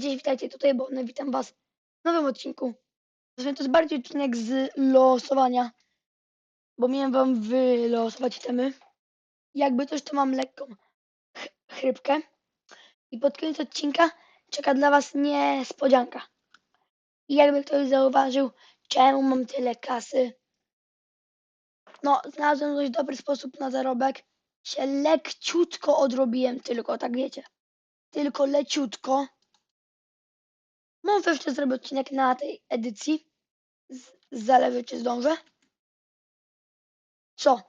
Cześć, witajcie tutaj, bo witam was w nowym odcinku. Zresztą to jest bardziej odcinek z losowania, bo miałem wam wylosować temy. Jakby coś, to mam lekką ch- chrypkę. I pod koniec odcinka czeka dla was niespodzianka. I jakby ktoś zauważył, czemu mam tyle kasy. No, znalazłem dość dobry sposób na zarobek. Się lekciutko odrobiłem tylko, tak wiecie. Tylko leciutko. Może jeszcze zrobię odcinek na tej edycji. Z, zależy, czy zdążę. Co?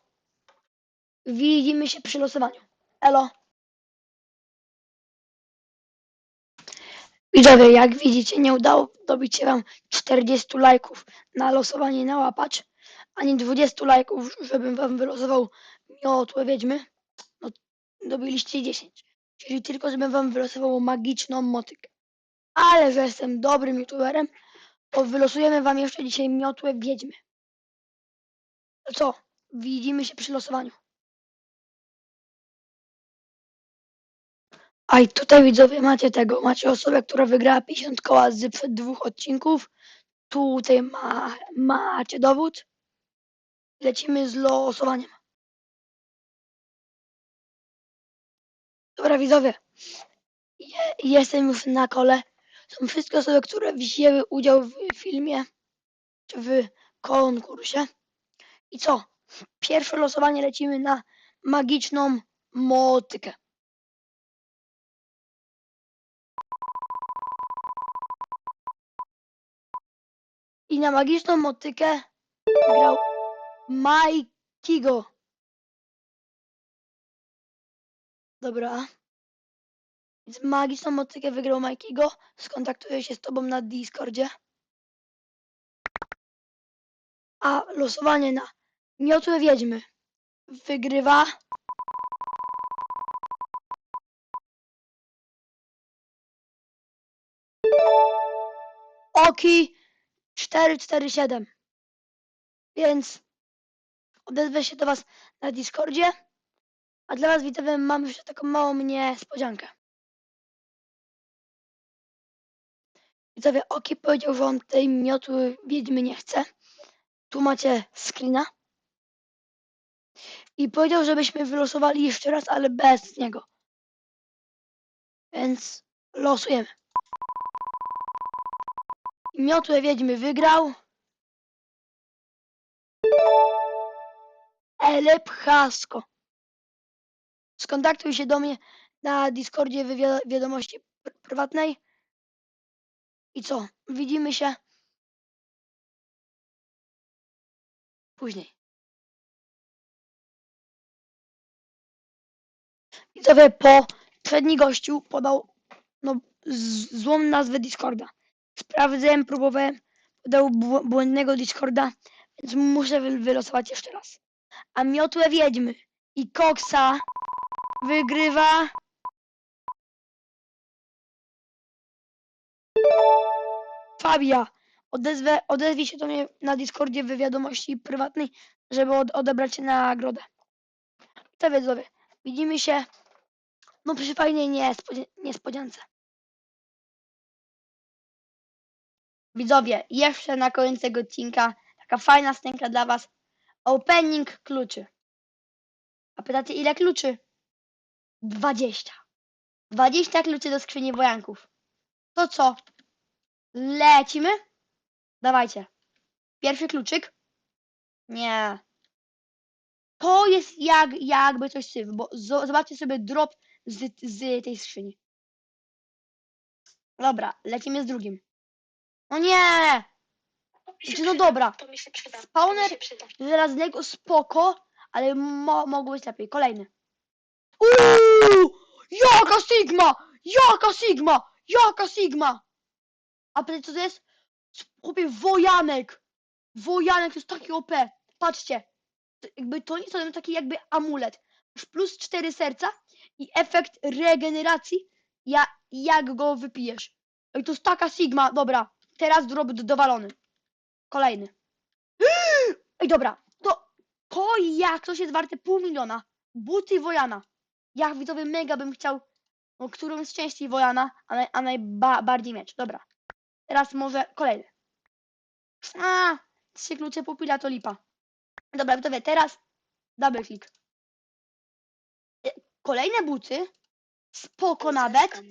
Widzimy się przy losowaniu. Elo. Widzowie, jak widzicie, nie udało dobić się wam 40 lajków na losowanie na łapacz, ani 20 lajków, żebym wam wylosował miotłę wiedźmy. No, dobiliście 10. Czyli tylko, żebym wam wylosował magiczną motykę. Ale że jestem dobrym youtuberem, to wylosujemy wam jeszcze dzisiaj miotłę wiedźmy. To co? Widzimy się przy losowaniu. A i tutaj widzowie macie tego, macie osobę, która wygrała 50 koła z dwóch odcinków. Tutaj ma, macie dowód. Lecimy z losowaniem. Dobra widzowie, Je, jestem już na kole. Są wszystkie osoby, które wzięły udział w filmie, czy w konkursie. I co? Pierwsze losowanie lecimy na magiczną motykę. I na magiczną motykę grał Majkigo. Dobra. Więc magiczną motykę wygrał Majkigo. Skontaktuję się z tobą na Discordzie. A losowanie na miotłę wiedźmy wygrywa Oki 447. Więc odezwę się do Was na Discordzie. A dla Was widzowie mam jeszcze taką małą niespodziankę. Widzowie, Oki powiedział, że on tej miotły wiedźmy nie chce. Tu macie screena. I powiedział, żebyśmy wylosowali jeszcze raz, ale bez niego. Więc losujemy. I miotłę wiedźmy wygrał. Elep Hasko. Skontaktuj się do mnie na Discordzie wiadomości pr- prywatnej. I co? Widzimy się później. Widzowie, po przedni gościu podał no, złą nazwę Discorda. Sprawdzałem, próbowałem, podał bł- błędnego Discorda, więc muszę wy- wylosować jeszcze raz. A miotłę wiedźmy i koksa wygrywa Fabia. Odezwę, odezwij się do mnie na Discordzie w wiadomości prywatnej, żeby od, odebrać nagrodę. To widzowie, widzimy się no przy fajnej niespodzi- niespodziance. Widzowie, jeszcze na koniec tego odcinka taka fajna scenka dla was. Opening kluczy. A pytacie ile kluczy? 20. 20 kluczy do skrzyni wojanków. To co? Lecimy? Dawajcie. Pierwszy kluczyk. Nie. To jest jak, jakby coś syf, bo zo- zobaczcie sobie drop z, z tej skrzyni. Dobra, lecimy z drugim. No nie! Znaczy, no dobra. To mi się przyda. Spawner żelaznego spoko, ale mo mogło być lepiej. Kolejny. Uuu! Jaka Sigma! Jaka Sigma! Jaka Sigma! A pytacie co to jest? Chłopie, wojanek! Wojanek to jest taki OP. Patrzcie. To Jakby to jest taki jakby amulet. Masz plus 4 serca i efekt regeneracji, ja, jak go wypijesz. Ej, to jest taka Sigma. Dobra, teraz drop dowalony. Kolejny. Ej, dobra, to, to jak coś jest warte pół miliona. Buty Wojana. Ja widzowie mega bym chciał No, którą jest częściej Wojana, a, naj, a najbardziej miecz. Dobra. Teraz może kolejny. A, trzy klucze pupila to lipa. Dobra, widzowie, teraz double click. E, Kolejne buty. Spoko nawet.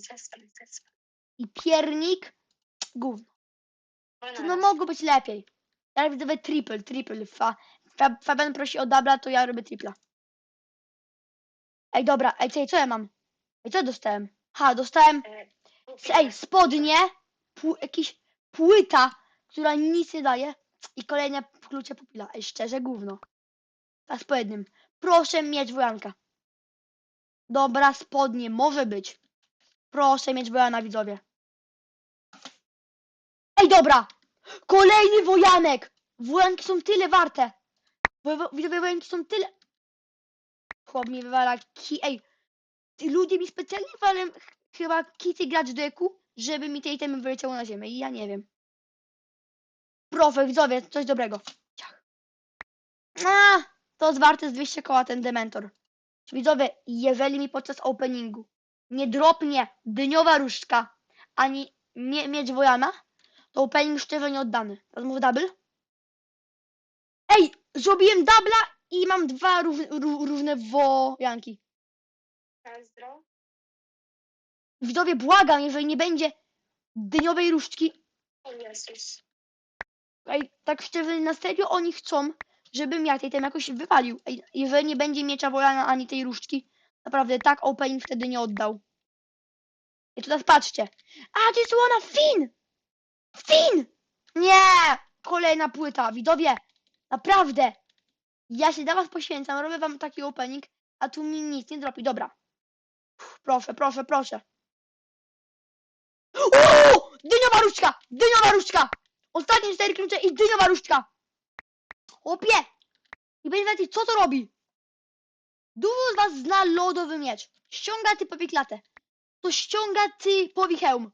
I piernik. Gówno. To no mogło być lepiej. Ja widzowie triple, triple. Fa, fa, Fabian prosi o dubla, to ja robię tripla. Ej, dobra, ej, co, co ja mam? Ej, co ja dostałem? Ha, dostałem, ej, spodnie, jakiś płyta, która nic nie daje i kolejne klucze pupila. Ej, szczerze, gówno. Teraz po jednym. Proszę mieć wojanka. Dobra, spodnie, może być. Proszę mieć wojana, widzowie. Ej, dobra! Kolejny wojanek! Wojanki są tyle warte. Widzowie, wojanki są tyle... Chłop mi wywala ki... Ej, ludzie mi specjalnie ch- chyba kity do eku, żeby mi te itemy wyleciało na ziemię i ja nie wiem. Profe, widzowie, coś dobrego. Ciach. A, to jest warte z 200 koła ten dementor. Widzowie, jeżeli mi podczas openingu nie dropnie dyniowa różdżka, ani mie wojana, to opening szczerze nie oddany. Teraz mówię double. Ej, zrobiłem dubla i mam dwa róż, ró, różne wojanki. Widzowie, błagam, jeżeli nie będzie dyniowej różdżki, ej, tak szczerze, na serio oni chcą, żebym ja tej tam jakoś wywalił. Ej, jeżeli nie będzie miecza wojana ani tej różdżki, naprawdę tak opening wtedy nie oddał. I teraz patrzcie. A, to jest ona Fin! Fin! Nie! Kolejna płyta, widowie. Naprawdę. Ja się dla was poświęcam, robię wam taki opening, a tu mi nic nie dropi. Dobra. Uff, Proszę, proszę, proszę. O! Dyniowa różdżka! Dyniowa różdżka! Ostatnie cztery klucze i dyniowa różdżka! Opie! I będzie wiedzieć, co to robi. Dużo z was zna lodowy miecz. Ściąga typowi klatę. To ściąga typowi hełm.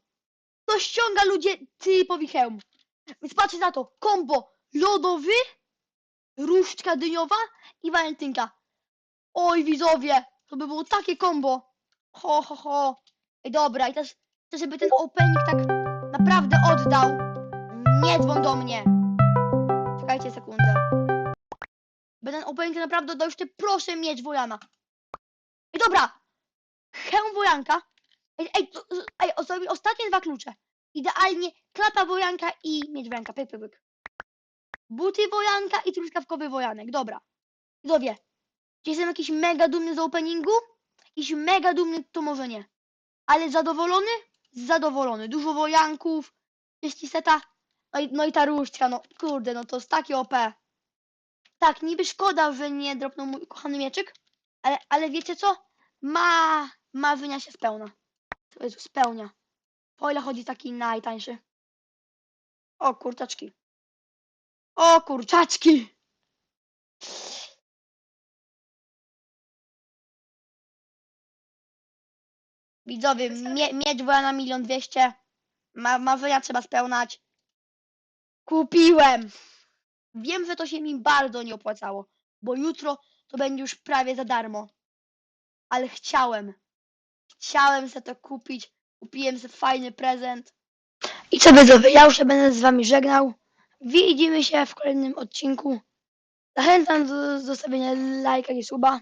To ściąga ludzie typowi hełm. Więc patrzcie na to. Kombo lodowy, różdżka dyniowa i walentynka. Oj widzowie, to by było takie kombo. Ho, ho, ho. Ej, dobra, i teraz chcę, żeby ten opening tak naprawdę oddał. Nie dzwoń do mnie. Czekajcie sekundę. By ten opening naprawdę oddał, już ty proszę mieć Wojana. Ej, dobra. Hełm Wojanka. Ej, ej, to, ej o- zrobi ostatnie dwa klucze. Idealnie klapa Wojanka i mieć Wojanka. Pyk, pyk, pyk. Buty Wojanka i truskawkowy Wojanek. Dobra. Widzowie, czy jestem jakiś mega dumny z openingu? Jakiś mega dumny, to może nie. Ale zadowolony? Zadowolony. Dużo Wojanków. Jeśli seta. No i, no i ta różdżka, no kurde, no to jest takie OP. Tak, niby szkoda, że nie dropnął mój kochany mieczyk, ale, ale wiecie co? Ma, marzenia się spełna. To jest spełnia. O ile chodzi taki najtańszy? O kurczaczki. O kurczaczki! Widzowie, mie miecz była na milion dwieście. Ma marzenia trzeba spełnać. Kupiłem! Wiem, że to się mi bardzo nie opłacało, bo jutro to będzie już prawie za darmo. Ale chciałem. Chciałem sobie to kupić. Kupiłem sobie fajny prezent. I co widzowie, ja już będę z wami żegnał. Widzimy się w kolejnym odcinku. Zachęcam do zostawienia lajka i suba,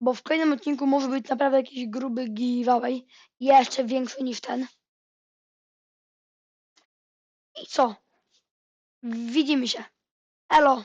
bo w kolejnym odcinku może być naprawdę jakiś gruby giveaway. Jeszcze większy niż ten. I co? Widzimy się. Elo.